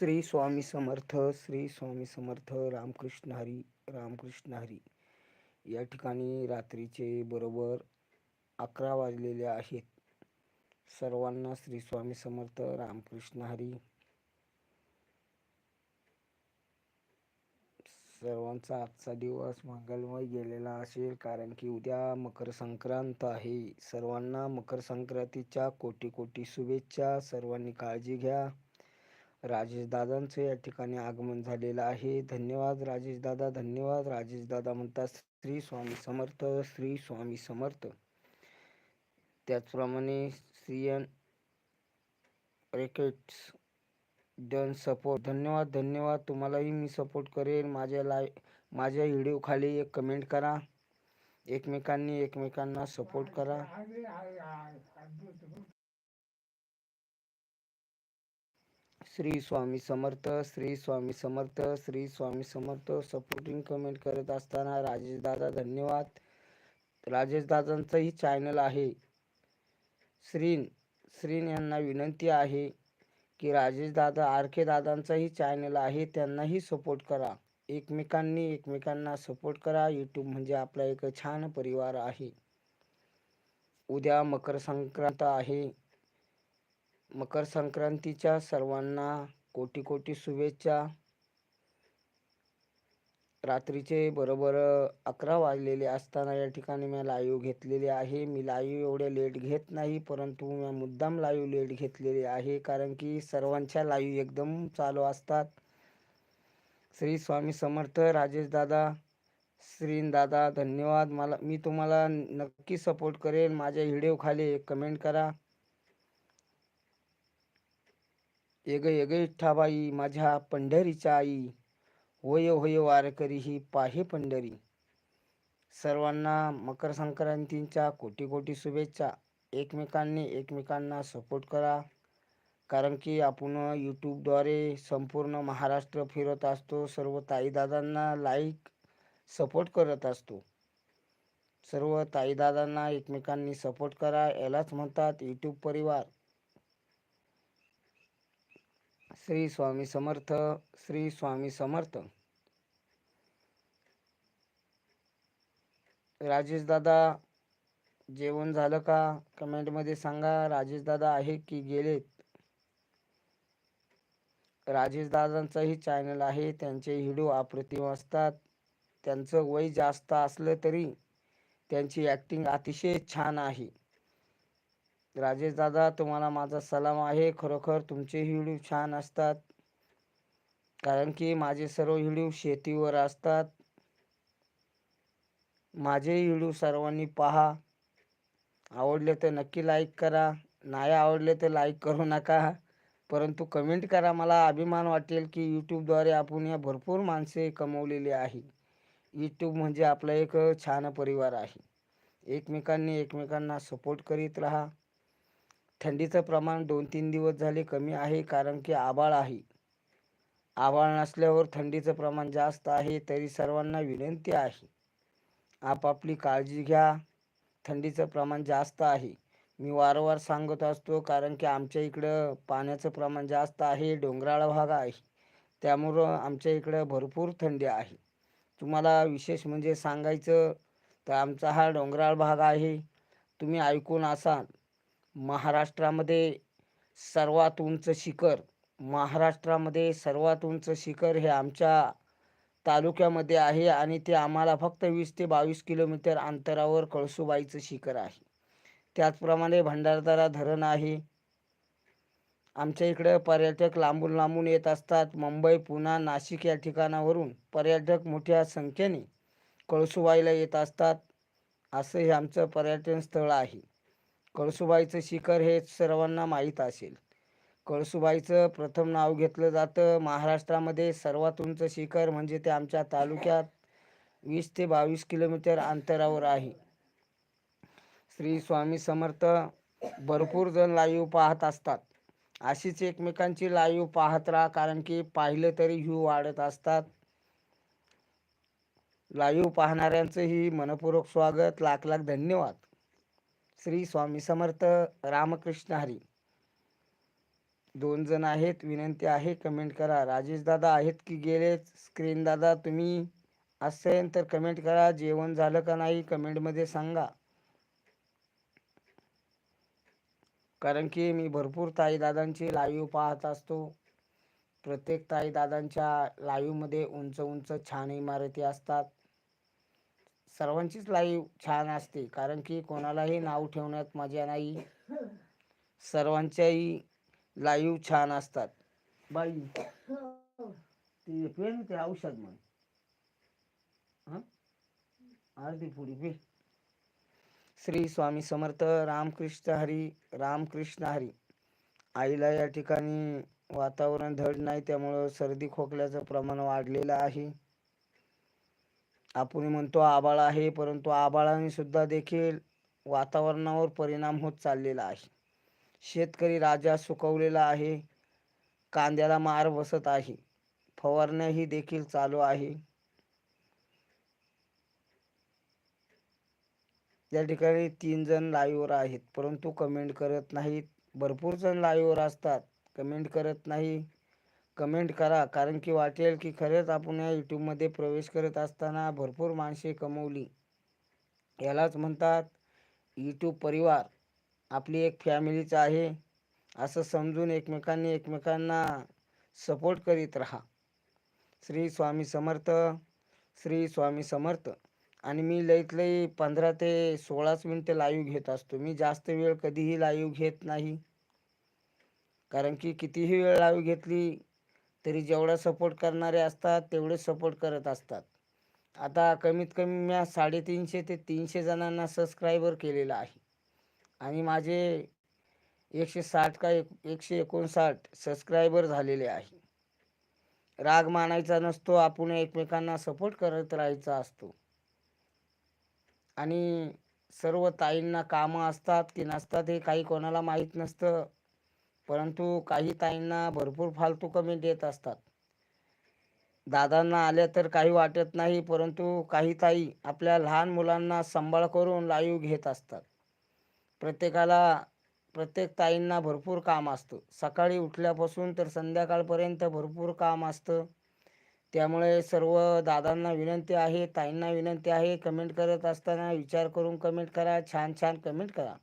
श्री स्वामी समर्थ श्री स्वामी समर्थ रामकृष्ण हरी रामकृष्ण हरी. या ठिकाणी रात्रीचे बरोबर अकरा वाजलेले आहेत. सर्वांना श्री स्वामी समर्थ रामकृष्ण हरी. सर्वांचा आजचा दिवस मंगलमय गेलेला असेल कारण की उद्या मकर संक्रांत आहे. सर्वांना मकर संक्रांतीच्या कोटी कोटी शुभेच्छा. सर्वांनी काळजी घ्या. राजेश दादांचं या ठिकाणी आगमन झालेलं आहे. धन्यवाद राजेश दादा धन्यवाद. राजेश दादा म्हणतात श्री स्वामी समर्थ श्री स्वामी समर्थ. त्याचप्रमाणे श्रीयन रेकेट्स डन सपोर्ट. धन्यवाद धन्यवाद. तुम्हालाही मी सपोर्ट करेन. माझ्या लाय माझ्या व्हिडिओखाली एक कमेंट करा. एकमेकांनी एकमेकांना सपोर्ट करा. श्री स्वामी समर्थ श्री स्वामी समर्थ श्री स्वामी समर्थ. सपोर्टिंग कमेंट करत असताना राजेश दादा धन्यवाद. राजेश दादांचंही चॅनल आहे. श्रीन श्रीन यांना विनंती आहे की राजेश दादा आर के दादांचाही चॅनल आहे त्यांनाही सपोर्ट करा. एकमेकांनी एकमेकांना सपोर्ट करा. यूट्यूब म्हणजे आपला एक छान परिवार आहे. उद्या मकर संक्रांत आहे. मकर संक्रांतीच्या सर्वांना कोटी कोटी शुभेच्छा. रात्रीचे बरोबर अकरा वाजलेले असताना या ठिकाणी मी लाईव्ह घेतलेले आहे. मी लाईव्ह एवढे लेट घेत नाही परंतु मी मुद्दाम लाईव्ह लेट घेतलेले आहे कारण की सर्वांच्या लाईव्ह एकदम चालू असतात. श्री स्वामी समर्थ राजेश दादा श्रीन दादा धन्यवाद. मला मी तुम्हाला नक्की सपोर्ट करेन. माझ्या व्हिडिओ खाली एक कमेंट करा. एग एग इठ्ठाबाई माझ्या पंढरीच्या आई. होय होय वारकरी ही पाहे पंढरी. सर्वांना मकर संक्रांतीच्या कोटी कोटी शुभेच्छा. एकमेकांनी एकमेकांना सपोर्ट करा. कारण की आपण यूट्यूबद्वारे संपूर्ण महाराष्ट्र फिरत असतो. सर्व ताईदादांना लाईक सपोर्ट करत असतो. सर्व ताईदादांना एकमेकांनी सपोर्ट करा. यालाच म्हणतात यूट्यूब परिवार. श्री स्वामी समर्थ श्री स्वामी समर्थ. राजेश दादा जेवण झालं का? कमेंटमध्ये सांगा. राजेश दादा आहे की गेलेत? राजेश दादांचाही चॅनल आहे. त्यांचे व्हिडिओ अप्रतिम असतात. त्यांचं वय जास्त असलं तरी त्यांची ॲक्टिंग अतिशय छान आहे. राजेश दादा तुम्हाला माझा सलाम आहे. खरोखर तुमचे व्हिडिओ छान असतात. कारण की माझे सर्व व्हिडिओ शेतीवर असतात. माझे व्हिडिओ सर्वांनी पहा. आवडले तर नक्की लाईक करा. नाही आवडले तर लाईक करू नका. परंतु कमेंट करा. मला अभिमान वाटेल की यूट्यूबद्वारे आपण या भरपूर माणसे कमवलेली आहे. यूट्यूब म्हणजे आपला एक छान परिवार आहे. एकमेकांनी एकमेकांना सपोर्ट करीत राहा. थंडीचं प्रमाण दोन तीन दिवस झाले कमी आहे कारण की आबाळ आहे. आबाळ नसल्यावर थंडीचं प्रमाण जास्त आहे तरी सर्वांना विनंती आहे. आपापली काळजी घ्या. थंडीचं प्रमाण जास्त आहे. मी वारंवार सांगत असतो कारण की आमच्या इकडं पाण्याचं प्रमाण जास्त आहे डोंगराळ भाग आहे. त्यामुळं आमच्या इकडं भरपूर थंडी आहे. तुम्हाला विशेष म्हणजे सांगायचं तर आमचा हा डोंगराळ भाग आहे. तुम्ही ऐकून असाल. महाराष्ट्रामध्ये सर्वात उंच शिखर महाराष्ट्रामध्ये सर्वात उंच शिखर हे आमच्या तालुक्यामध्ये आहे आणि ते आम्हाला फक्त वीस ते बावीस किलोमीटर अंतरावर कळसुबाईचं शिखर आहे. त्याचप्रमाणे भंडारदारा धरण आहे. आमच्या इकडं पर्यटक लांबून लांबून येत असतात. मुंबई पुणा नाशिक या ठिकाणावरून पर्यटक मोठ्या संख्येने कळसुबाईला येत असतात. असं हे आमचं पर्यटन स्थळ आहे. कळसुबाईचं शिखर हे सर्वांना माहीत असेल. कळसुबाईचं प्रथम नाव घेतलं जातं. महाराष्ट्रामध्ये सर्वात उंच शिखर म्हणजे ते आमच्या तालुक्यात वीस ते बावीस किलोमीटर अंतरावर आहे. श्री स्वामी समर्थ भरपूर जण लाईव्ह पाहत असतात. अशीच एकमेकांची लाईव्ह पाहत राहा कारण की पाहिलं तरी व्ह्यू वाढत असतात. लाईव्ह पाहणाऱ्यांचंही मनपूर्वक स्वागत. लाख लाख धन्यवाद. श्री स्वामी समर्थ रामकृष्ण हरी. दोन जण आहेत विनंती आहे कमेंट करा. राजेश दादा आहेत की गेलेच स्क्रीन दादा तुम्ही असेल तर कमेंट करा. जेवण झालं का नाही कमेंटमध्ये सांगा. कारण की मी भरपूर ताई दादांची लाईव्ह पाहत असतो. प्रत्येक ताई दादांच्या लाईव्हमध्ये उंच उंच छान इमारती असतात. सर्वांचीच लाईव्ह छान असते. कारण की कोणालाही नाव ठेवण्यात मजा नाही. सर्वांच्याही लाईव्ह छान असतात. बाई ते पेन ते औषध म्हण. अर्धी पुढी पे. श्री स्वामी समर्थ रामकृष्ण हरी रामकृष्ण हरी. आईला या ठिकाणी वातावरण धड नाही त्यामुळं सर्दी खोकल्याचं प्रमाण वाढलेलं आहे. आपण म्हणतो आबाळ आहे परंतु आबाळाने सुद्धा देखील वातावरणावर परिणाम होत चाललेला आहे. शेतकरी राजा सुकवलेला आहे कांद्याला मार बसत आहे फवारण्याही देखील चालू आहे. या ठिकाणी तीन जण लाईव्हवर आहेत परंतु कमेंट करत नाहीत. भरपूर जण लाईव्हवर असतात कमेंट करत नाही. कमेंट करा. कारण की वाटेल की खरंच आपण या यूट्यूबमध्ये प्रवेश करत असताना भरपूर माणसे कमवली. यालाच म्हणतात यूट्यूब परिवार. आपली एक फॅमिलीच आहे. असं समजून एकमेकांनी एकमेकांना सपोर्ट करीत राहा. श्री स्वामी समर्थ श्री स्वामी समर्थ. आणि मी लईत लई पंधरा ते सोळाच मिनटं लाईव्ह घेत असतो. मी जास्त वेळ कधीही लाईव्ह घेत नाही. कारण की कितीही वेळ लाईव्ह घेतली तरी जेवढा सपोर्ट करणारे असतात तेवढे सपोर्ट करत असतात. आता कमीत कमी मी साडेतीनशे ते तीनशे जणांना सबस्क्रायबर केलेलं आहे. आणि माझे एकशे साठ का एक एकशे एकोणसाठ सबस्क्रायबर झालेले आहे. राग मानायचा नसतो आपण एकमेकांना सपोर्ट करत राहायचा असतो. आणि सर्व ताईंना कामं असतात की नसतात हे काही कोणाला माहीत नसतं. परंतु काही ताईंना भरपूर फालतू कमेंट येत असतात. दादांना आल्या तर काही वाटत नाही परंतु काही ताई आपल्या लहान मुलांना सांभाळ करून लाईव घेत असतात. प्रत्येकाला प्रत्येक ताईंना भरपूर काम असतं. सकाळी उठल्यापासून तर संध्याकाळपर्यंत भरपूर काम असतं. त्यामुळे सर्व दादांना विनंती आहे ताईंना विनंती आहे कमेंट करत असताना विचार करून कमेंट करा छान छान कमेंट करा.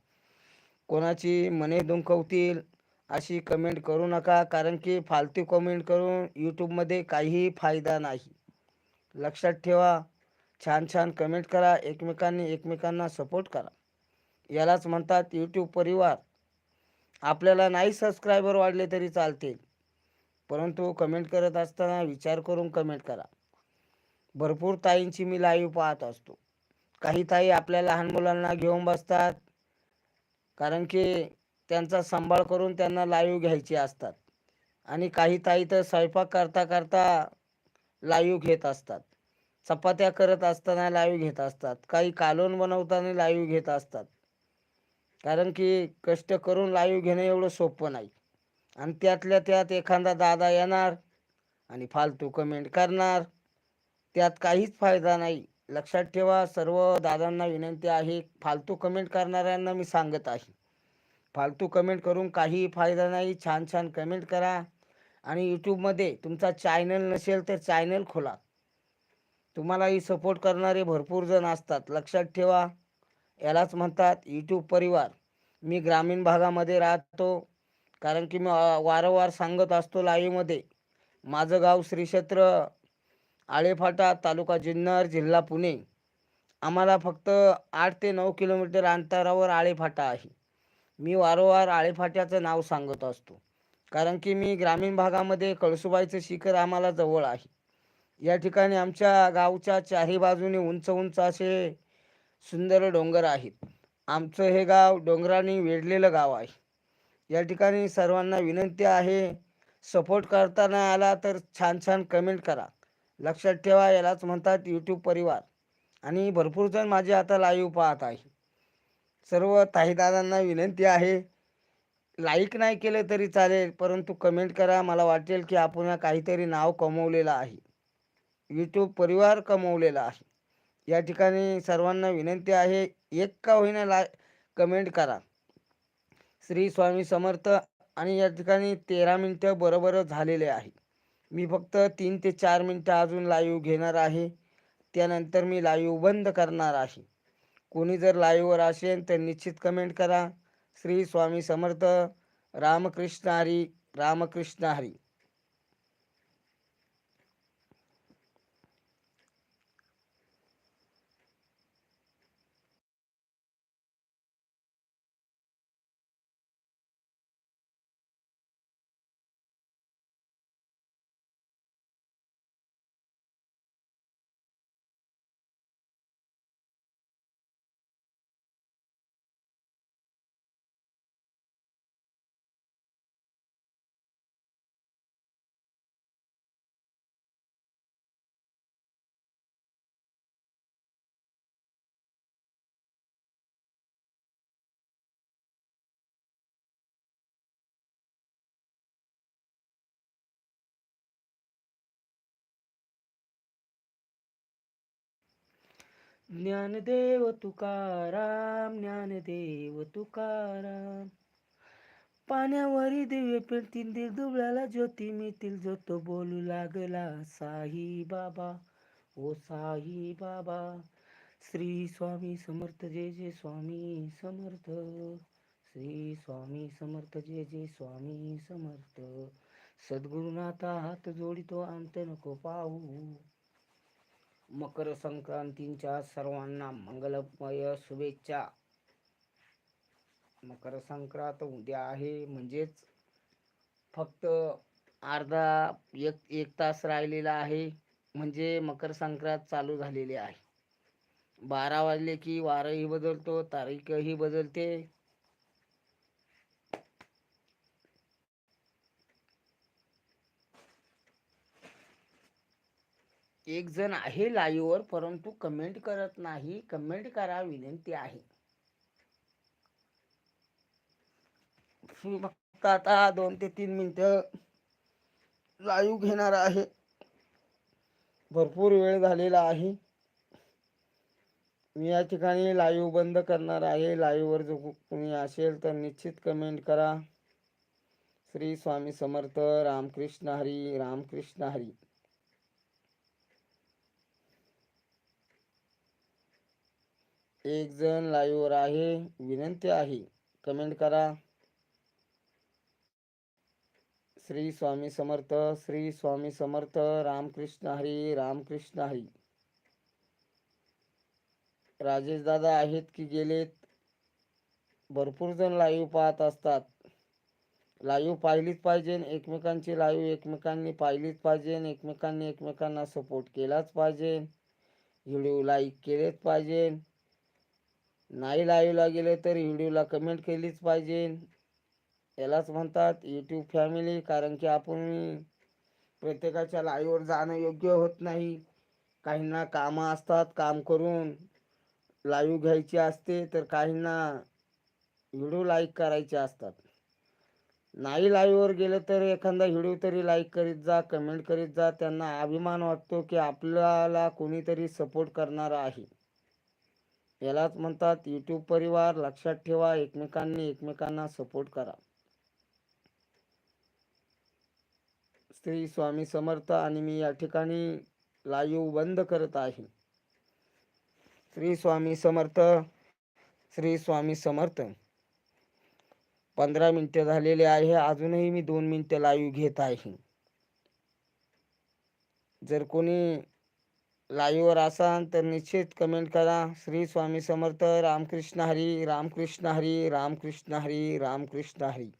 कोणाची मने दुंखवतील अशी कमेंट करू नका कारण की फालतू कमेंट करून यूट्यूबमध्ये काहीही फायदा नाही. लक्षात ठेवा छान छान कमेंट करा एकमेकांनी एकमेकांना सपोर्ट करा. यालाच म्हणतात यूट्यूब परिवार. आपल्याला नाही सबस्क्रायबर वाढले तरी चालतील. परंतु कमेंट करत असताना विचार करून कमेंट करा. भरपूर ताईंची मी लाईव्ह पाहत असतो. काही ताई आपल्या लहान मुलांना घेऊन बसतात. कारण की त्यांचा सांभाळ करून त्यांना लाईव्ह घ्यायचे असतात. आणि काही ताई तर स्वयंपाक करता करता लाईव्ह घेत असतात. चपात्या करत असताना लाईव्ह घेत असतात. काही कालवण बनवताना लाईव्ह घेत असतात. कारण की कष्ट करून लाईव्ह घेणं एवढं सोपं नाही. आणि त्यातल्या त्यात एखादा दादा येणार आणि फालतू कमेंट करणार. त्यात काहीच फायदा नाही. लक्षात ठेवा सर्व दादांना विनंती आहे फालतू कमेंट करणाऱ्यांना मी सांगत आहे. फालतू कमेंट करून काही फायदा नाही. छान छान कमेंट करा. आणि यूट्यूबमध्ये तुमचा चॅनल नसेल तर चॅनल खोला. तुम्हालाही सपोर्ट करणारे भरपूर जण असतात. लक्षात ठेवा. यालाच म्हणतात यूट्यूब परिवार. मी ग्रामीण भागामध्ये राहतो. कारण की मी वा- वारंवार सांगत असतो लाईव्हमध्ये. माझं गाव श्रीक्षेत्र आळेफाटा तालुका जुन्नर जिल्हा पुणे. आम्हाला फक्त आठ ते नऊ किलोमीटर अंतरावर आळेफाटा आहे. मी वारंवार आळेफाट्याचं नाव सांगत असतो. कारण की मी ग्रामीण भागामध्ये कळसुबाईचं शिखर आम्हाला जवळ आहे. या ठिकाणी आमच्या गावच्या चारही बाजूने उंच उंच असे सुंदर डोंगर आहेत. आमचं हे गाव डोंगराने वेढलेलं गाव आहे. या ठिकाणी सर्वांना विनंती आहे सपोर्ट करताना आला तर छान छान कमेंट करा. लक्षात ठेवा यालाच म्हणतात यूट्यूब परिवार. आणि भरपूर जण माझे आता लाईव्ह पाहत आहे सर्व ताईदादांना विनंती आहे. लाईक नाही केलं तरी चालेल परंतु कमेंट करा. मला वाटेल की आपण काहीतरी नाव कमवलेलं आहे. यूट्यूब परिवार कमवलेला आहे. या ठिकाणी सर्वांना विनंती आहे एक का होईना ला कमेंट करा. श्री स्वामी समर्थ आणि या ठिकाणी तेरा मिनटं बरोबर झालेले आहे. मी फक्त तीन ते चार मिनटं अजून लाईव्ह घेणार आहे. त्यानंतर मी लाईव्ह बंद करणार आहे. कोणी जर लाईव्हवर असेल तर निश्चित कमेंट करा. श्री स्वामी समर्थ. रामकृष्ण हरी. रामकृष्ण हरी. ज्ञानदेव तुकाराम ज्ञानदेव तुकाराम. पाण्यावरी दिव्य पेटतील दिल दुबळ्याला ज्योती मिळतील जो तो बोलू लागला साई बाबा ओ साई बाबा. श्री स्वामी समर्थ जय जय स्वामी समर्थ. श्री स्वामी समर्थ जय जय स्वामी समर्थ. सद्गुरुनाथा हात जोडितो अंत नको पाहू. मकर संक्रांतीच्या सर्वांना मंगलमय शुभेच्छा. मकर संक्रांत उद्या आहे म्हणजेच फक्त अर्धा एक एक तास राहिलेला आहे म्हणजे मकर संक्रांत चालू झालेली आहे. बारा वाजले की वारही बदलतो तारीखही बदलते. एक जण आहे लाईव्हवर परंतु कमेंट करत नाही. कमेंट करा विनंती आहे. फक्त आता दोन ते तीन मिनटं लाईव्ह घेणार आहे. भरपूर वेळ झालेला आहे. मी या ठिकाणी लाईव्ह बंद करणार आहे. लाईव्हवर जो कोणी असेल तर निश्चित कमेंट करा. श्री स्वामी समर्थ रामकृष्ण हरी रामकृष्ण हरी. एक जण लाईव्हवर आहे. विनंती आहे. कमेंट करा. श्री स्वामी समर्थ श्री स्वामी समर्थ रामकृष्ण हरी रामकृष्ण हरी. राजेश दादा आहेत की गेलेत? भरपूर जण लाईव्ह पाहत असतात. लाईव्ह पाहिलीच पाहिजे एकमेकांची लाईव्ह एकमेकांनी पाहिलीच पाहिजे एकमेकांनी एकमेकांना सपोर्ट केलाच पाहिजे. व्हिडिओ लाईक केलेच पाहिजे. नाही लाईव्हला गेले तर व्हिडिओला कमेंट केलीच पाहिजे. यालाच म्हणतात यूट्यूब फॅमिली कारण की आपण प्रत्येकाच्या लाईव्हवर जाणं योग्य होत नाही. काहींना कामं असतात काम करून लाईव्ह घ्यायची असते तर काहींना व्हिडिओ लाईक करायचे असतात. नाही लाईव्हवर गेलं तर एखादा व्हिडिओ तरी लाईक करीत जा कमेंट करीत जा. त्यांना अभिमान वाटतो की आपल्याला कोणीतरी सपोर्ट करणारा आहे. यालाच म्हणतात यूट्यूब परिवार. लक्षात ठेवा एकमेकांनी एकमेकांना सपोर्ट करा. श्री स्वामी समर्थ आणि मी या ठिकाणी लाईव्ह बंद करत आहे. श्री स्वामी समर्थ श्री स्वामी समर्थ. पंधरा मिनटं झालेले आहे. अजूनही मी दोन मिनटं लाईव्ह घेत आहे. जर कोणी लाईव्हवर असाल तर निश्चित कमेंट करा. श्री स्वामी समर्थ रामकृष्ण हरी रामकृष्ण हरी रामकृष्ण हरी रामकृष्ण हरी.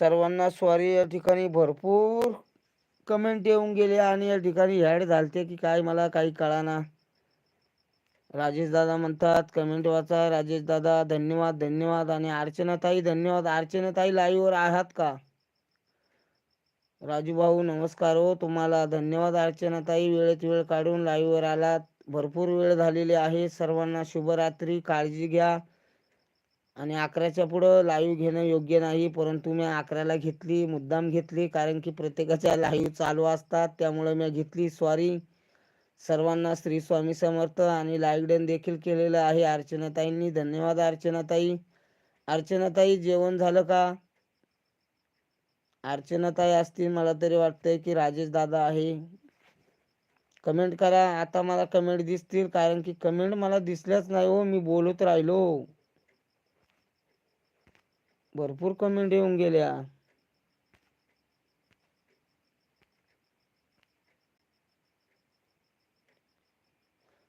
सर्वांना सॉरी या ठिकाणी भरपूर कमेंट येऊन गेले आणि या ठिकाणी ॲड झालते की काय मला काही कळाना. राजेश दादा म्हणतात कमेंट वाचा. राजेश दादा धन्यवाद धन्यवाद. आणि अर्चनाताई धन्यवाद. अर्चनाताई लाईव्हवर आहात का? राजू भाऊ नमस्कार हो तुम्हाला. धन्यवाद अर्चनाताई वेळेत वेळ काढून लाईव्हवर आलात. भरपूर वेळ झालेली आहे. सर्वांना शुभरात्री. काळजी घ्या. आणि अकराच्या पुढं लाईव्ह घेणं योग्य नाही परंतु मी अकराला घेतली मुद्दाम घेतली कारण की प्रत्येकाच्या लाईव्ह चालू असतात त्यामुळे मी घेतली. सॉरी सर्वांना श्री स्वामी समर्थ आणि लाईक डन देखील केलेलं आहे अर्चनाताईंनी. धन्यवाद अर्चनाताई. अर्चनाताई जेवण झालं का? अर्चनाताई असतील मला तरी वाटतंय की राजेश दादा आहे. कमेंट करा. आता मला कमेंट दिसतील कारण की कमेंट मला दिसल्याच नाही हो. मी बोलत राहिलो. भरपूर कमेंट येऊन गेल्या.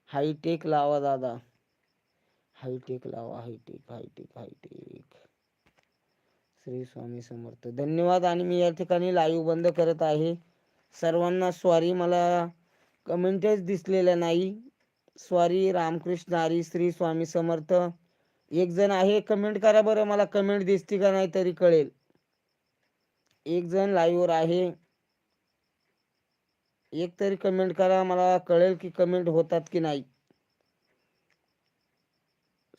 हायटेक लावा दादा. हायटेक लावा hi tech hi tech hi tech Shri Swami Samarth. धन्यवाद आणि मी या ठिकाणी लाईव्ह बंद करत आहे. सर्वांना स्वारी मला कमेंटच दिसलेल्या नाही. स्वारी रामकृष्ण हरी श्री स्वामी समर्थ. एक जण आहे कमेंट करा बरं मला कमेंट दिसते का नाही तरी कळेल. एक जण लाईव्हवर आहे. एक तरी कमेंट करा मला कळेल की कमेंट होतात की नाही.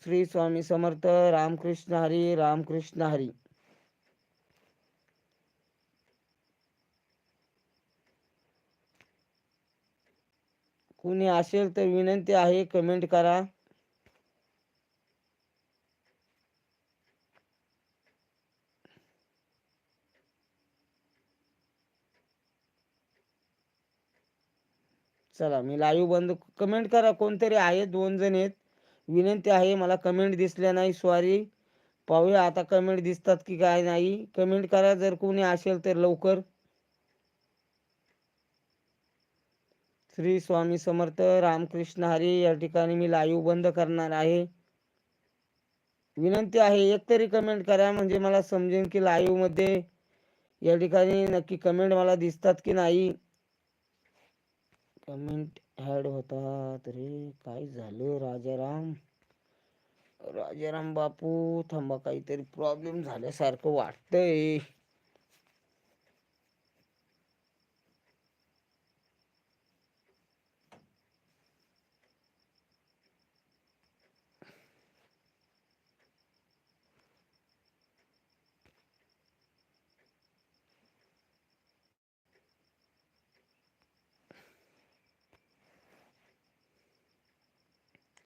श्री स्वामी समर्थ रामकृष्ण हरी रामकृष्ण हरी. कुणी असेल तर विनंती आहे कमेंट करा. चला मी लाईव्ह बंद कमेंट करा कोणतरी आहे दोन जण आहेत. विनंती आहे मला कमेंट दिसल्या नाही सॉरी पाहूया आता कमेंट दिसतात की काय नाही. कमेंट करा जर कोणी असेल तर लवकर. श्री स्वामी समर्थ रामकृष्ण हरी या ठिकाणी मी लाईव्ह बंद करणार आहे. विनंती आहे एक तरी कमेंट करा म्हणजे मला समजेल की लाईव्हमध्ये या ठिकाणी नक्की कमेंट मला दिसतात की नाही. कमेंट ॲड होतात रे काय झालं राजाराम? राजाराम बापू थांबा काहीतरी प्रॉब्लेम झाल्यासारखं वाटतंय.